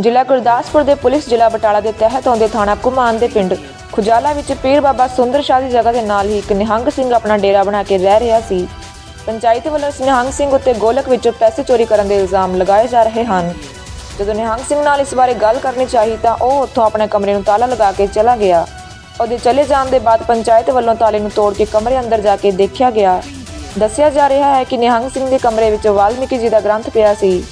ਜ਼ਿਲ੍ਹਾ ਗੁਰਦਾਸਪੁਰ ਦੇ ਪੁਲਿਸ ਜ਼ਿਲ੍ਹਾ ਬਟਾਲਾ ਦੇ ਤਹਿਤ ਆਉਂਦੇ ਥਾਣਾ ਕੁਮਾਨ ਦੇ ਪਿੰਡ ਖੁਜਾਲਾ ਵਿੱਚ ਪੀਰ ਬਾਬਾ ਸੁੰਦਰ ਸ਼ਾਹ ਦੀ ਜਗ੍ਹਾ ਦੇ ਨਾਲ ਹੀ ਇੱਕ ਨਿਹੰਗ ਸਿੰਘ ਆਪਣਾ ਡੇਰਾ ਬਣਾ ਕੇ ਰਹਿ ਰਿਹਾ ਸੀ। ਪੰਚਾਇਤ ਵੱਲੋਂ ਇਸ ਨਿਹੰਗ ਸਿੰਘ ਉੱਤੇ ਗੋਲਕ ਵਿੱਚੋਂ ਪੈਸੇ ਚੋਰੀ ਕਰਨ ਦੇ ਇਲਜ਼ਾਮ ਲਗਾਏ ਜਾ ਰਹੇ ਹਨ। ਜਦੋਂ ਨਿਹੰਗ ਸਿੰਘ ਨਾਲ ਇਸ ਬਾਰੇ ਗੱਲ ਕਰਨੀ ਚਾਹੀ ਤਾਂ ਉਹ ਉੱਥੋਂ ਆਪਣੇ ਕਮਰੇ ਨੂੰ ਤਾਲਾ ਲਗਾ ਕੇ ਚਲਾ ਗਿਆ। ਉਹਦੇ ਚਲੇ ਜਾਣ ਦੇ ਬਾਅਦ ਪੰਚਾਇਤ ਵੱਲੋਂ ਤਾਲੇ ਨੂੰ ਤੋੜ ਕੇ ਕਮਰੇ ਅੰਦਰ ਜਾ ਕੇ ਦੇਖਿਆ ਗਿਆ। ਦੱਸਿਆ ਜਾ ਰਿਹਾ ਹੈ ਕਿ ਨਿਹੰਗ ਸਿੰਘ ਦੇ ਕਮਰੇ ਵਿੱਚ ਵਾਲਮੀਕੀ ਜੀ ਦਾ ਗ੍ਰੰਥ ਪਿਆ ਸੀ।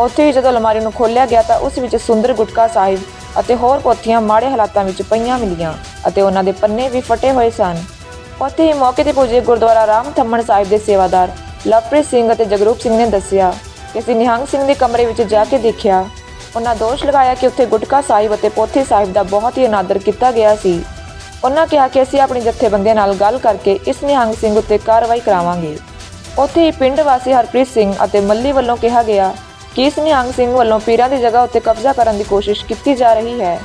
ਉੱਥੇ ਹੀ ਜਦੋਂ ਅਲਮਾਰੀ ਨੂੰ ਖੋਲ੍ਹਿਆ ਗਿਆ ਤਾਂ ਉਸ ਵਿੱਚ ਸੁੰਦਰ ਗੁਟਕਾ ਸਾਹਿਬ ਅਤੇ ਹੋਰ ਪੋਥੀਆਂ ਮਾੜੇ ਹਾਲਾਤਾਂ ਵਿੱਚ ਪਈਆਂ ਮਿਲੀਆਂ ਅਤੇ ਉਹਨਾਂ ਦੇ ਪੰਨੇ ਵੀ ਫਟੇ ਹੋਏ ਸਨ। ਉੱਥੇ ਹੀ ਮੌਕੇ ਤੇ ਪੁੱਜੇ ਗੁਰਦੁਆਰਾ ਰਾਮ ਥੰਮਣ ਸਾਹਿਬ ਦੇ ਸੇਵਾਦਾਰ ਲਵਪ੍ਰੀਤ ਸਿੰਘ ਅਤੇ ਜਗਰੂਪ ਸਿੰਘ ਨੇ ਦੱਸਿਆ ਕਿ ਅਸੀਂ ਨਿਹੰਗ ਸਿੰਘ ਦੇ ਕਮਰੇ ਵਿੱਚ ਜਾ ਕੇ ਦੇਖਿਆ। ਉਹਨਾਂ ਦੋਸ਼ ਲਗਾਇਆ ਕਿ ਉੱਥੇ ਗੁਟਕਾ ਸਾਹਿਬ ਅਤੇ ਪੋਥੀ ਸਾਹਿਬ ਦਾ ਬਹੁਤ ਹੀ ਅਨਾਦਰ ਕੀਤਾ ਗਿਆ ਸੀ। ਉਹਨਾਂ ਕਿਹਾ ਕਿ ਅਸੀਂ ਆਪਣੀ ਜਥੇਬੰਦੀਆਂ ਨਾਲ ਗੱਲ ਕਰਕੇ ਇਸ ਨਿਹੰਗ ਸਿੰਘ ਉੱਤੇ ਕਾਰਵਾਈ ਕਰਾਵਾਂਗੇ। ਉੱਥੇ ਹੀ ਪਿੰਡ ਵਾਸੀ ਹਰਪ੍ਰੀਤ ਸਿੰਘ ਅਤੇ ਮੱਲੀ ਵੱਲੋਂ ਕਿਹਾ ਗਿਆ ਕਿ ਨਿਹੰਗ ਸਿੰਘ ਵੱਲੋਂ ਪੀਰਾਂ ਦੀ ਜਗ੍ਹਾ ਉੱਤੇ ਕਬਜ਼ਾ ਕਰਨ ਦੀ ਕੋਸ਼ਿਸ਼ ਕੀਤੀ ਜਾ ਰਹੀ ਹੈ।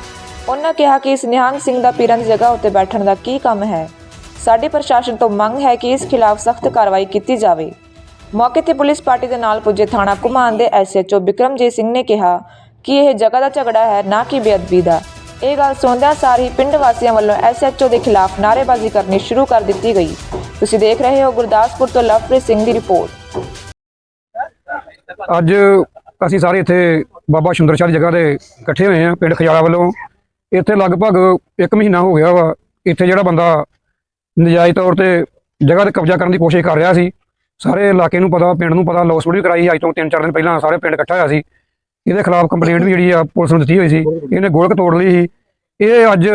ਉਹਨਾਂ ਕਿਹਾ ਕਿ ਇਸ ਨਿਹੰਗ ਸਿੰਘ ਦਾ ਪੀਰਾਂ ਦੀ ਜਗ੍ਹਾ ਉੱਤੇ ਬੈਠਣ ਦਾ ਕੀ ਕੰਮ ਹੈ? ਸਾਡੀ ਪ੍ਰਸ਼ਾਸਨ ਤੋਂ ਮੰਗ ਹੈ ਕਿ ਇਸ ਖਿਲਾਫ ਸਖਤ ਕਾਰਵਾਈ ਕੀਤੀ ਜਾਵੇ। ਮੌਕੇ ਤੇ ਪੁਲਿਸ ਪਾਰਟੀ ਦੇ ਨਾਲ ਪੁੱਜੇ ਥਾਣਾ ਕੁਮਾਨ ਦੇ ਐਸਐਚਓ ਬਿਕਰਮਜੀਤ ਸਿੰਘ ਨੇ ਕਿਹਾ ਕਿ ਇਹ ਜਗ੍ਹਾ ਦਾ ਝਗੜਾ ਹੈ, ਨਾ ਕਿ ਬੇਅਦਬੀ ਦਾ। ਇਹ ਗੱਲ ਸੁਣਦਿਆਂ ਸਾਰ ਹੀ ਪਿੰਡ ਵਾਸੀਆਂ ਵੱਲੋਂ ਐਸਐਚਓ ਦੇ ਖਿਲਾਫ ਨਾਅਰੇਬਾਜ਼ੀ ਕਰਨੀ ਸ਼ੁਰੂ ਕਰ ਦਿੱਤੀ ਗਈ। ਤੁਸੀਂ ਦੇਖ ਰਹੇ ਹੋ ਗੁਰਦਾਸਪੁਰ ਤੋਂ ਲਵਪ੍ਰੀਤ ਸਿੰਘ ਦੀ ਰਿਪੋਰਟ। ਅੱਜ ਅਸੀਂ ਸਾਰੇ ਇੱਥੇ ਬਾਬਾ ਸੁੰਦਰ ਸ਼ਾਹ ਦੀ ਜਗ੍ਹਾ ਤੇ ਇਕੱਠੇ ਹੋਏ ਆ ਪਿੰਡ ਖਜਾਲਾ ਵੱਲੋਂ। ਇੱਥੇ ਲਗਭਗ 1 ਮਹੀਨਾ ਹੋ ਗਿਆ ਵਾ, ਇੱਥੇ ਜਿਹੜਾ ਬੰਦਾ ਨਜਾਇਜ਼ ਤੌਰ ਤੇ ਜਗ੍ਹਾ ਤੇ ਕਬਜ਼ਾ ਕਰਨ ਦੀ ਕੋਸ਼ਿਸ਼ ਕਰ ਰਿਹਾ ਸੀ। ਸਾਰੇ ਇਲਾਕੇ ਨੂੰ ਪਤਾ, ਪਿੰਡ ਨੂੰ ਪਤਾ ਲੌਸਪੁਰ ਵੀ ਕਰਾਈ ਸੀ, ਅੱਜ ਤੋਂ 3-4 ਦਿਨ ਪਹਿਲਾਂ ਸਾਰੇ ਪਿੰਡ ਇਕੱਠਾ ਹੋਇਆ ਸੀ। ਇਹਦੇ ਖਿਲਾਫ ਕੰਪਲੇਂਟ ਵੀ ਜਿਹੜੀ ਆ, ਪੁਲਿਸ ਨੂੰ ਦਿੱਤੀ ਹੋਈ ਸੀ। ਇਹਨੇ ਗੋਲਕ ਤੋੜ ਲਈ ਸੀ। ਇਹ ਅੱਜ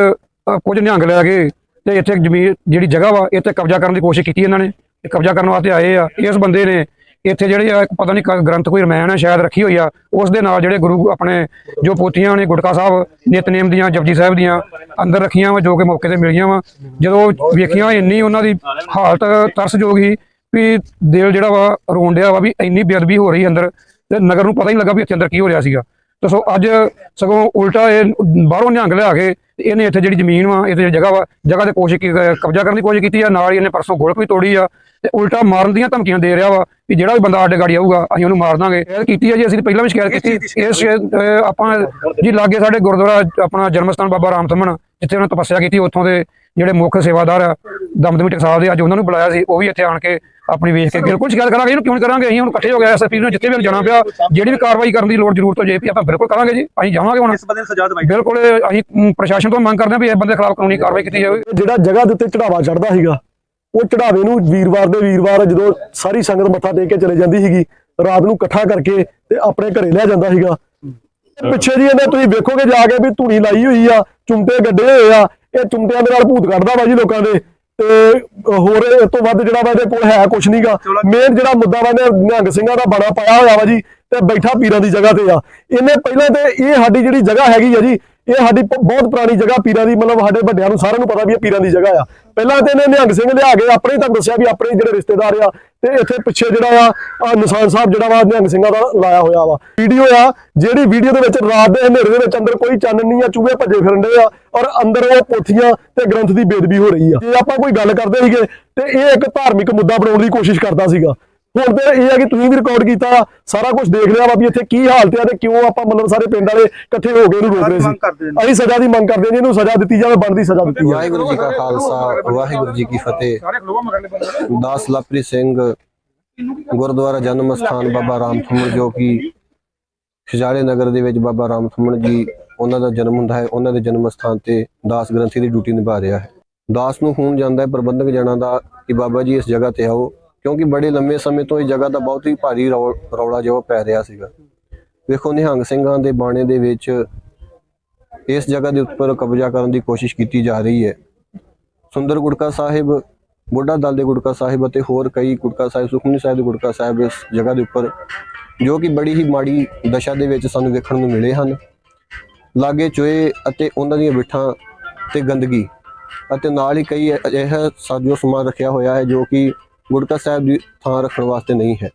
ਕੁਝ ਨਿਹੰਗ ਲੈ ਕੇ ਤੇ ਇੱਥੇ ਜ਼ਮੀਨ ਜਿਹੜੀ ਜਗ੍ਹਾ ਵਾ, ਇੱਥੇ ਕਬਜ਼ਾ ਕਰਨ ਦੀ ਕੋਸ਼ਿਸ਼ ਕੀਤੀ ਇਹਨਾਂ ਨੇ। ਕਬਜ਼ਾ ਕਰਨ ਵਾਸਤੇ ਆਏ ਆ। ਇਸ ਬੰਦੇ ਨੇ ਇੱਥੇ ਜਿਹੜੇ ਆ ਪਤਾ ਨਹੀਂ ਗ੍ਰੰਥ ਕੋਈ ਰਮਾਇਣ ਹੈ ਸ਼ਾਇਦ ਰੱਖੀ ਹੋਈ ਆ, ਉਸ ਦੇ ਨਾਲ ਜਿਹੜੇ ਗੁਰੂ, ਆਪਣੇ ਜੋ ਪੋਥੀਆਂ ਨੇ, ਗੁਟਕਾ ਸਾਹਿਬ, ਨਿਤਨੇਮ ਦੀਆਂ, ਜਪਜੀ ਸਾਹਿਬ ਦੀਆਂ, ਅੰਦਰ ਰੱਖੀਆਂ ਵਾ, ਜੋ ਕਿ ਮੌਕੇ ਤੇ ਮਿਲੀਆਂ ਵਾ। ਜਦੋਂ ਵੇਖੀਆਂ ਇੰਨੀ ਉਹਨਾਂ ਦੀ ਹਾਲਤ ਤਰਸਯੋਗ ਸੀ ਵੀ ਦਿਲ ਜਿਹੜਾ ਵਾ ਰੋਣ ਡਿਆ ਵਾ ਵੀ ਇੰਨੀ ਬੇਅਦਬੀ ਹੋ ਰਹੀ ਅੰਦਰ ਤੇ ਨਗਰ ਨੂੰ ਪਤਾ ਹੀ ਨਹੀਂ ਲੱਗਾ ਵੀ ਇੱਥੇ ਅੰਦਰ ਕੀ ਹੋ ਰਿਹਾ ਸੀਗਾ। ਤੇ ਸੋ ਅੱਜ ਸਗੋਂ ਉਲਟਾ ਇਹ ਬਾਹਰੋਂ ਨਿਹੰਗ ਲਿਆ ਕੇ ਤੇ ਇਹਨੇ ਇੱਥੇ ਜਿਹੜੀ ਜ਼ਮੀਨ ਵਾ ਇੱਥੇ ਜਗ੍ਹਾ ਵਾ ਜਗ੍ਹਾ ਤੇ ਕੋਸ਼ਿਸ਼ ਕਬਜ਼ਾ ਕਰਨ ਦੀ ਕੋਸ਼ਿਸ਼ ਕੀਤੀ ਆ ਨਾਲ ਹੀ ਇਹਨੇ ਪਰਸੋਂ ਗੋਲਕ ਵੀ ਤੋੜੀ ਆ ਤੇ ਉਲਟਾ ਮਾਰਨ ਦੀਆਂ ਧਮਕੀਆਂ ਦੇ ਰਿਹਾ ਵਾ ਕਿ ਜਿਹੜਾ ਵੀ ਬੰਦਾ ਸਾਡੇ ਗਾੜੀ ਆਊਗਾ ਅਸੀਂ ਉਹਨੂੰ ਮਾਰ ਦਾਂਗੇ। ਇਹ ਕੀਤੀ ਆ ਜੀ ਅਸੀਂ ਪਹਿਲਾਂ ਵੀ ਸ਼ਿਕਾਇਤ ਕੀਤੀ। ਇਸ ਸ਼ਿਕਾਇਤ, ਆਪਾਂ ਜੀ ਲਾਗੇ ਸਾਡੇ ਗੁਰਦੁਆਰਾ ਆਪਣਾ ਜਨਮ ਸਥਾਨ ਬਾਬਾ ਰਾਮ ਥਮਨ ਜਿੱਥੇ ਉਹਨਾਂ ਤਪੱਸਿਆ ਕੀਤੀ ਉੱਥੋਂ ਦੇ ਜਿਹੜੇ ਮੁੱਖ ਸੇਵਾਦਾਰ ਆ ਦਮਦਮੀ ਟਕਸਾਲ ਦੇ ਅੱਜ ਉਹਨਾਂ ਨੂੰ ਬੁਲਾਇਆ ਸੀ ਉਹ ਵੀ ਇੱਥੇ ਆਣ ਕੇ ਆਪਣੀ ਵੇਖ ਕੇ ਬਿਲਕੁਲ ਸ਼ਿਕਾਇਤ ਕਰਾਂਗੇ ਇਹਨੂੰ ਕਿਉਂ ਕਰਾਂਗੇ ਅਸੀਂ? ਹੁਣ ਇਕੱਠੇ ਹੋ ਗਏ ਐਸਐਸਪੀ ਨੂੰ ਜਿੱਥੇ ਵੀ ਜਾਣਾ ਪਿਆ ਜਿਹੜੀ ਵੀ ਕਾਰਵਾਈ ਕਰਨ ਦੀ ਲੋੜ ਜ਼ਰੂਰਤ ਹੋ ਜੇ ਵੀ ਆਪਾਂ ਬਿਲਕੁਲ ਕਰਾਂਗੇ ਜੀ ਅਸੀਂ ਜਾਵਾਂਗੇ ਹੁਣ। ਇਸ ਬੰਦੇ ਨੂੰ ਸਜ਼ਾ ਦਵਾਈ ਬਿਲਕੁਲ ਅਸੀਂ ਪ੍ਰਸ਼ਾਸਨ ਤੋਂ ਮੰਗ ਕਰਦੇ ਹਾਂ ਵੀ ਇਹ ਬੰਦੇ ਖਿਲਾਫ ਕਾਨੂੰਨੀ ਕਾਰਵਾਈ ਕੀਤੀ ਜਾਵੇ। ਜਿਹੜਾ ਜਗ੍ਹਾ ਦੇ ਉੱਤੇ ਚੜਾਵਾ ਚੜਦਾ ਸੀਗਾ ਉਹ ਚੜਾਵੇ ਨੂੰ ਵੀਰਵਾਰ ਦੇ ਵੀਰਵਾਰ ਜਦੋਂ ਸਾਰੀ ਸੰਗਤ ਮੱਥਾ ਟੇਕ ਕੇ ਚਲੇ ਜਾਂਦੀ ਸੀਗੀ ਰਾਤ ਨੂੰ ਇਕੱਠਾ ਕਰਕੇ ਤੇ ਆਪਣੇ ਘਰੇ ਲੈ ਜਾਂਦਾ ਸੀਗਾ। ਪਿੱਛੇ ਜੀ ਇਹਨੇ ਤੁਸੀਂ ਵੇਖੋਗੇ ਜਾ ਕੇ ਵੀ ਧੂਣੀ ਲਾਈ ਹੋਈ ਆ ਚੁੰਮਟੇ ਗੱਡੇ ਹੋਏ ਆ ਇਹ ਚੁੰਮਟਿਆਂ ਦੇ ਨਾਲ ਭੂਤ ਕੱਢਦਾ ਵਾ ਜੀ ਲੋਕਾਂ ਦੇ। ਤੇ ਹੋਰ ਇਹ ਤੋਂ ਵੱਧ ਜਿਹੜਾ ਵਾ ਇਹਦੇ ਕੋਲ ਹੈ ਕੁਛ ਨਹੀਂਗਾ ਮੇਨ ਜਿਹੜਾ ਮੁੱਦਾ ਵਾ ਇਹਨੇ ਨਿਹੰਗ ਸਿੰਘਾਂ ਦਾ ਬਣਾ ਪਾਇਆ ਹੋਇਆ ਵਾ ਜੀ ਤੇ ਬੈਠਾ ਪੀਰਾਂ ਦੀ ਜਗ੍ਹਾ ਤੇ ਆ। ਇਹਨੇ ਪਹਿਲਾਂ ਤੇ ਇਹ ਸਾਡੀ ਜਿਹੜੀ ਜਗ੍ਹਾ ਹੈਗੀ ਆ ਜੀ ਇਹ ਸਾਡੀ ਬਹੁਤ ਪੁਰਾਣੀ ਜਗ੍ਹਾ ਪੀਰਾਂ ਦੀ, ਮਤਲਬ ਸਾਡੇ ਵੱਡਿਆਂ ਨੂੰ ਸਾਰਿਆਂ ਨੂੰ ਪਤਾ ਵੀ ਇਹ ਪੀਰਾਂ ਦੀ ਜਗ੍ਹਾ ਆ। ਪਹਿਲਾਂ ਤੇ ਇਹਨੇ ਨਿਹੰਗ ਸਿੰਘ ਲਿਆ ਕੇ ਆਪਣੇ ਤੁਹਾਨੂੰ ਦੱਸਿਆ ਵੀ ਆਪਣੇ ਜਿਹੜੇ ਰਿਸ਼ਤੇਦਾਰ ਆ, ਤੇ ਇੱਥੇ ਪਿੱਛੇ ਜਿਹੜਾ ਆ ਨਿਸ਼ਾਨ ਸਾਹਿਬ ਜਿਹੜਾ ਵਾ, ਨਿਹੰਗ ਸਿੰਘਾਂ ਦਾ ਲਾਇਆ ਹੋਇਆ ਵਾ। ਵੀਡੀਓ ਆ, ਜਿਹੜੀ ਵੀਡੀਓ ਦੇ ਵਿੱਚ ਰਾਤ ਦੇ ਹਨੇਰੇ ਦੇ ਵਿੱਚ ਅੰਦਰ ਕੋਈ ਚਾਨਣ ਨਹੀਂ ਆ, ਚੂਹੇ ਭੱਜੇ ਫਿਰਨ ਦੇ ਆ, ਔਰ ਅੰਦਰ ਉਹ ਪੋਥੀਆਂ ਤੇ ਗ੍ਰੰਥ ਦੀ ਬੇਦਬੀ ਹੋ ਰਹੀ ਆ। ਜੇ ਆਪਾਂ ਕੋਈ ਗੱਲ ਕਰਦੇ ਸੀਗੇ, ਤੇ ਇਹ ਇੱਕ ਧਾਰਮਿਕ ਮੁੱਦਾ ਬਣਾਉਣ ਦੀ ਕੋਸ਼ਿਸ਼ ਕਰਦਾ ਸੀਗਾ। ਹੁਣ ਤੇ ਇਹ ਆ ਕਿ ਤੁਸੀਂ ਵੀ ਰਿਕਾਰਡ ਕੀਤਾ ਸਾਰਾ ਕੁਝ ਦੇਖ ਲਿਆ ਵਾ ਵੀ ਇੱਥੇ ਕੀ ਹਾਲਤ ਆ ਤੇ ਕਿਉਂ ਆਪਾਂ ਮਤਲਬ ਸਾਰੇ ਪਿੰਡ ਵਾਲੇ ਇਕੱਠੇ ਹੋ ਕੇ ਇਹਨੂੰ ਰੋਕ ਰਹੇ ਸੀ। ਅਸੀਂ ਸਜ਼ਾ ਦੀ ਮੰਗ ਕਰਦੇ ਹਾਂ ਜੀ ਇਹਨੂੰ ਸਜ਼ਾ ਦਿੱਤੀ ਜਾਵੇ ਬਣਦੀ ਸਜ਼ਾ ਦਿੱਤੀ ਜਾਵੇ। ਵਾਹਿਗੁਰੂ ਜੀ ਕਾ ਖਾਲਸਾ ਵਾਹਿਗੁਰੂ ਜੀ ਕੀ ਫਤਿਹ। ਦਾਸ ਲਪ੍ਰੀਤ ਸਿੰਘ ਗੁਰਦੁਆਰਾ ਜਨਮ ਸਥਾਨ ਬਾਬਾ ਰਾਮ ਥਮਨ ਜੋ ਕਿ ਖਿਜਾਲੇ ਨਗਰ ਦੇ ਵਿੱਚ ਬਾਬਾ ਰਾਮ ਥਮਨ ਜੀ ਉਹਨਾਂ ਦਾ ਜਨਮ ਹੁੰਦਾ ਹੈ ਉਹਨਾਂ ਦੇ ਜਨਮ ਸਥਾਨ ਤੇ ਦਾਸ ਗ੍ਰੰਥੀ ਦੀ ਡਿਊਟੀ ਨਿਭਾ ਰਿਹਾ ਹੈ। ਦਾਸ ਨੂੰ ਫੋਨ ਜਾਂਦਾ ਹੈ ਪ੍ਰਬੰਧਕ ਜਣਾ ਦਾ ਕਿ ਬਾਬਾ ਜੀ ਇਸ ਜਗ੍ਹਾ ਤੇ ਆਓ। ਕਿਉਂਕਿ ਬੜੇ ਲੰਮੇ ਸਮੇਂ ਤੋਂ ਇਹ ਜਗ੍ਹਾ ਦਾ ਬਹੁਤ ਹੀ ਭਾਰੀ ਰੌ- ਰੌਲਾ ਜਿਹਾ ਪੈ ਰਿਹਾ ਸੀਗਾ। ਵੇਖੋ ਨਿਹੰਗ ਸਿੰਘਾਂ ਦੇ ਬਾਣੇ ਦੇ ਵਿੱਚ ਇਸ ਜਗ੍ਹਾ ਦੇ ਉੱਪਰ ਕਬਜ਼ਾ ਕਰਨ ਦੀ ਕੋਸ਼ਿਸ਼ ਕੀਤੀ ਜਾ ਰਹੀ ਹੈ। ਸੁੰਦਰ ਗੁਟਕਾ ਸਾਹਿਬ, ਬੁੱਢਾ ਦਲ ਦੇ ਗੁਟਕਾ ਸਾਹਿਬ ਅਤੇ ਹੋਰ ਕਈ ਗੁਟਕਾ ਸਾਹਿਬ, ਸੁਖਮਨੀ ਸਾਹਿਬ ਦੇ ਗੁਟਕਾ ਸਾਹਿਬ ਇਸ ਜਗ੍ਹਾ ਦੇ ਉੱਪਰ, ਜੋ ਕਿ ਬੜੀ ਹੀ ਮਾੜੀ ਦਸ਼ਾ ਦੇ ਵਿੱਚ ਸਾਨੂੰ ਵੇਖਣ ਨੂੰ ਮਿਲੇ ਹਨ। ਲਾਗੇ ਚੋਏ ਅਤੇ ਉਹਨਾਂ ਦੀਆਂ ਬਿਠਾਂ ਤੇ ਗੰਦਗੀ ਅਤੇ ਨਾਲ ਹੀ ਕਈ ਅਜਿਹਾ ਸਾਜੋ ਸਮਾਨ ਰੱਖਿਆ ਹੋਇਆ ਹੈ ਜੋ ਕਿ ਗੁਟਕਾ ਸਾਹਿਬ ਦੀ ਥਾਂ ਰੱਖਣ ਵਾਸਤੇ ਨਹੀਂ ਹੈ।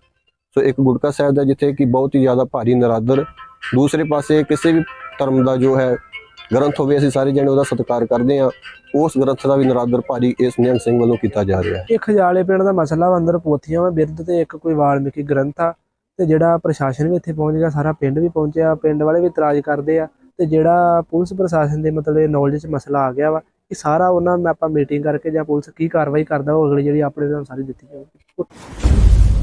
ਸੋ ਇੱਕ ਗੁਟਕਾ ਸਾਹਿਬ ਦਾ ਜਿੱਥੇ ਕਿ ਬਹੁਤ ਹੀ ਜ਼ਿਆਦਾ ਭਾਰੀ ਨਰਾਦਰ, ਦੂਸਰੇ ਪਾਸੇ ਕਿਸੇ ਵੀ ਧਰਮ ਦਾ ਜੋ ਹੈ, ਗ੍ਰੰਥ ਹੋਵੇ, ਅਸੀਂ ਸਾਰੇ ਜਣੇ ਉਹਦਾ ਸਤਿਕਾਰ ਕਰਦੇ ਹਾਂ। ਉਸ ਗ੍ਰੰਥ ਦਾ ਵੀ ਨਰਾਦਰ ਭਾਰੀ ਇਸ ਨਿਹੰਗ ਸਿੰਘ ਵੱਲੋਂ ਕੀਤਾ ਜਾ ਰਿਹਾ ਹੈ। ਇਹ ਖਜਾਲੇ ਪਿੰਡ ਦਾ ਮਸਲਾ ਵਾ, ਅੰਦਰ ਪੋਥੀਆਂ ਵਾ, ਬਿਰਧ ਤੇ ਇੱਕ ਕੋਈ ਵਾਲਮੀਕੀ ਗ੍ਰੰਥ ਆ, ਤੇ ਜਿਹੜਾ ਪ੍ਰਸ਼ਾਸਨ ਵੀ ਇੱਥੇ ਪਹੁੰਚ ਗਿਆ, ਸਾਰਾ ਪਿੰਡ ਵੀ ਪਹੁੰਚਿਆ, ਪਿੰਡ ਵਾਲੇ ਵੀ ਇਤਰਾਜ਼ ਕਰਦੇ ਆ, ਤੇ ਜਿਹੜਾ ਪੁਲਿਸ ਪ੍ਰਸ਼ਾਸਨ ਦੇ ਮਤਲਬ ਨੌਲੇਜ 'ਚ ਮਸਲਾ ਆ ਗਿਆ ਵਾ ਇਹ ਸਾਰਾ ਉਹਨਾਂ ਨਾਲ ਆਪਾਂ ਮੀਟਿੰਗ ਕਰਕੇ ਜਾਂ ਪੁਲਿਸ ਕੀ ਕਾਰਵਾਈ ਕਰਦਾ ਉਹ ਅਗਲੀ ਜਿਹੜੀ ਆਪਣੇ ਨਾਲ ਸਾਰੀ ਦਿੱਤੀ ਜਾਊਗੀ।